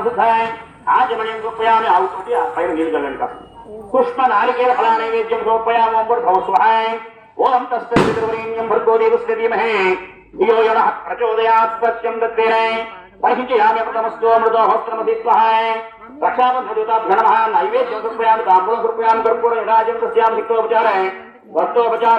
శుద్ధాయ ఆజమయం సమర్పయామి ఆవుతోటి ఆ పైన నీళ్ళు కలండి కాస్త పుష్ప నారికేల ఫలా నైవేద్యం సమర్పయామి ఓం భూర్ భవ స్వహాయ ఓం తస్మిన్ భర్గో దేవస్య ధీమహే ధియో యనః ప్రచోదయాత్ సత్యం దత్తేనే పరిహించయామి ప్రథమస్తో మృదో హోస్త్రమసి స్వహాయ రక్షాబంధుతాభ్య నమః నైవేద్యం సమర్పయామి తాంబూలం సమర్పయామి కర్పూర రాజ్యం తస్యామి సిక్తోపచారే వస్త్రోపచార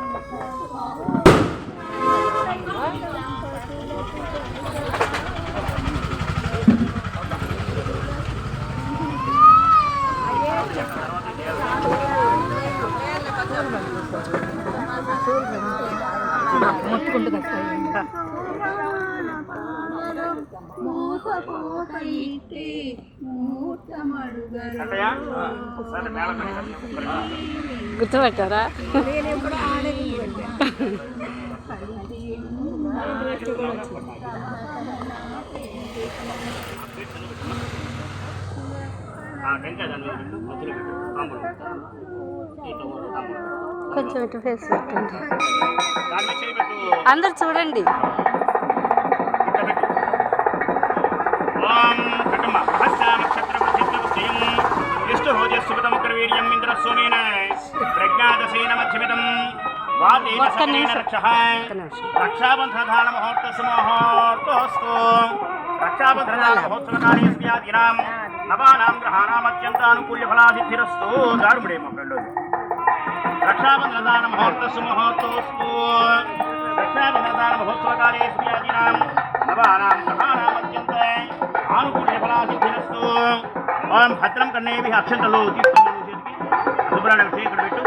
మొత్తుకుంటుంది మూర్తమడుగరు గుర్తుపెట్టారా? కొంచెం ఇటు ఫేస్ పెట్టండి. అందరు చూడండి. सुभतमुकरवीर्यम् इन्द्रसूनेन प्रज्ञादशेन मध्यमिदम् वातेन सतेन रक्षः। रक्षाबन्धधान मुहूर्तसमोहोर्तोऽस्तु रक्षाबन्धधान महोत्सवकालेऽस्मि आदीनाम् नवानां ग्रहाणामत्यन्तानुकूल्यफलासिद्धिरस्तु दारुणे मकण्डो रक्षाबन्धधान मुहूर्तसमोहोर्तोऽस्तु रक्षाबन्धधान महोत्सवकालेऽस्मि आदीनां नवानां ग्रहाणामत्यन्त आनुकूल्यफलासिद्धिरस्तु రక్షాబంధనదాన ముహూర్త సుముహూర్తోస్తు రక్షాబంధనదాన మహోత్సవకాలే స్యాదినాం భద్రం కన్నేవి అక్షంతలు తీసుకుని శుభ్రాన్ని చేయి ఇక్కడ పెట్టు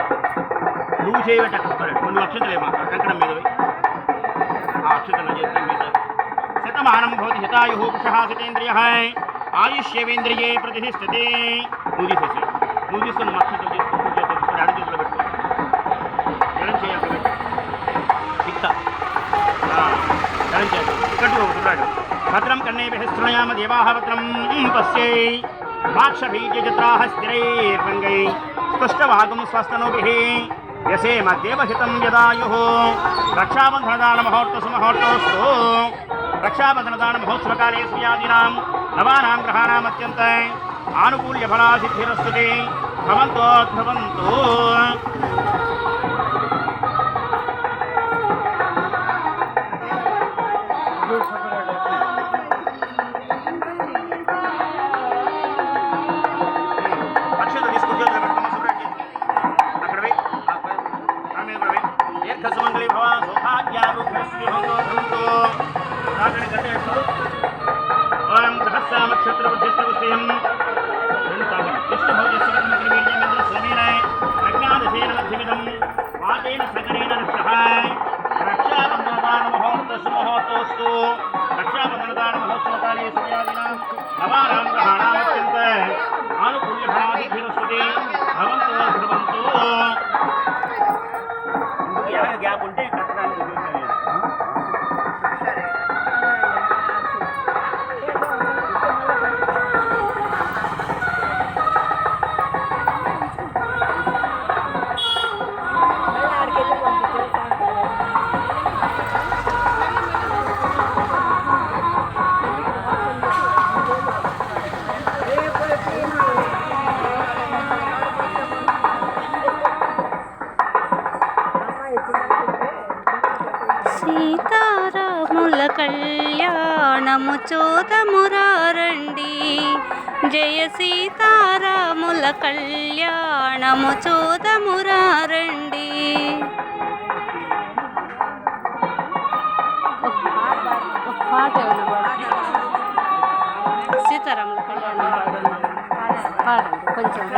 నువ్వు చేయబెట్ట కొన్ని అక్షతలేమా కంకణం మీద పోయి. ఆ అక్షతలు చేతి మీద శతమానం భవతి శతాయు పురుష శతేంద్రియ ఆయుష్యవేంద్రియే ప్రతిష్టతే నువ్వు తీసేసి నువ్వు తీసుకుని మా చేసుకుని తీసుకుని చేసుకుని చేతిలో పెట్టు ఎడం చేయాలి పెట్టు ఎడం చేయాలి భద్రం కన్నేభి శృణయామ దేవాహ భద్రం పశ్యై माक्षबीजत्राः स्थिरैर्वङ्गैः स्पष्टवागं स्वस्तनुभिः यसेम देवहितं यदायुः। रक्षाबन्धनदानमहोर्तसुमहोर्तोऽस्तु रक्षाबन्धनदानमहोत्सवकाले सूयादीनां नवानां ग्रहाणामत्यन्त। आनुकूल्यफलासिद्धिरस्तुति भवन्तोद्भवन्तु। మనము చూదమురారండి. జయ సీతారాముల కళ్యాణము చూదమురారండి. సీతారాముల కళ్యాణం. పాడండి కొంచెం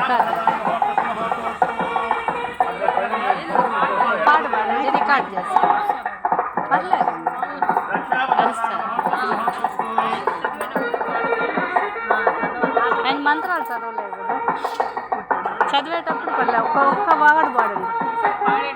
పాడమని రికార్డ్ చేస్తాను. పర్లేదు. చదివేటప్పుడు పర్లేదు ఒక్క ఒక్క వాడు పాడండి. సరే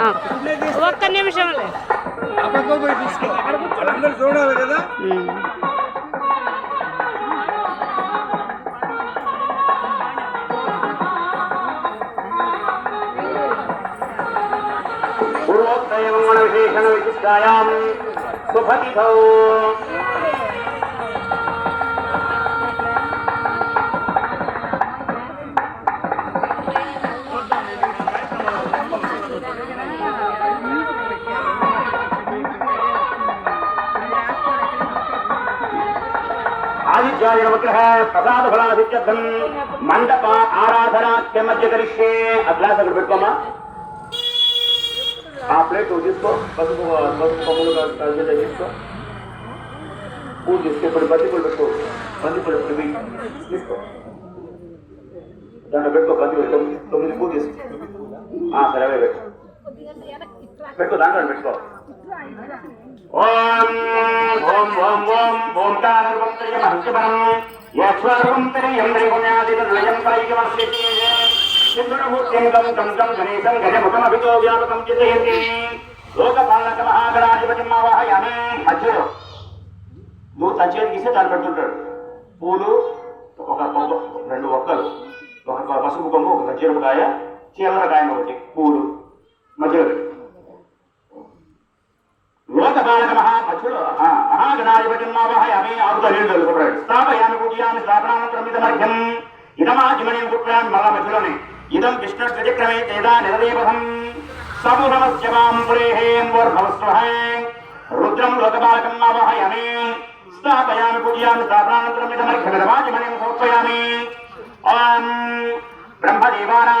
ఒక్క నిమిషంలే అప్పకో పోయి తీసుకో అందరు చూడాలి కదా పూర్వోత్తయమణ విశేషణ విశిష్టాయాం సుభతిథౌ ఆదిత్యాయ నవగ్రహ ప్రసాద ఫలాసిత్యర్థం మండప ఆరాధనాఖ్య మధ్య కరిష్యే ఆ అక్కడ పెట్టుకోమా ఆ ప్లేట్ తీసుకో. పసుపు పసుపు కొమ్మలు తీసుకో. పూజ తీసుకో ఇప్పుడు బంతిపూలు పెట్టుకో. బంతిపూలు ఇప్పుడు తీసుకో. దాంట్లో పెట్టుకో బంతిపూలు. తొమ్మిది తొమ్మిది పూజ తీసుకో ఆ, సరే పెట్టుకో పెట్టుకో దాంట్లో పెట్టుకో. ఓం ఓం ఓం ఓం ఓంకారం త్రియమహంకరం యశ్వరం త్రియం త్రిగుణ్యాదిలయం పైకమస్తి సింధురమూర్తిం గణేశం గజముఖమభితో వ్యాపకం చితయతి లోకపాలక మహాగణాధిపతి ఆవాహయామి మధ్యలో నువ్వు తన చేతికి దాన్ని పెడుతుంటాడు పూలు ఒక రెండు ఒక్కలు ఒక పసుపు కొమ్ము ఒక గజ్జరకాయ చీలకాయ ఒకటి పూలు. మధ్యలో పెట్టి. లోకపాలక మహాపక్షులు మహాగణాధిపతి మావహయామి ఆరుత నీళ్ళు తెలుసుకుంటాడు స్థాపయామి పూజయామి స్థాపనానంతరం ఇదమర్ఘ్యం ఇదమాజిమణిం కుప్యామి మళ్ళా మధ్యలోనే ఇదం విష్ణు త్రిచక్రమే తేదా నిరదేవహం సమూహమస్య పురేహేం వర్భవస్వహం రుద్రం లోకపాలకం మావహయామి స్థాపయామి పూజయామి స్థాపనానంతరం ఇదమర్ఘ్యం సమర్పయామి ఓం బ్రహ్మదేవానాం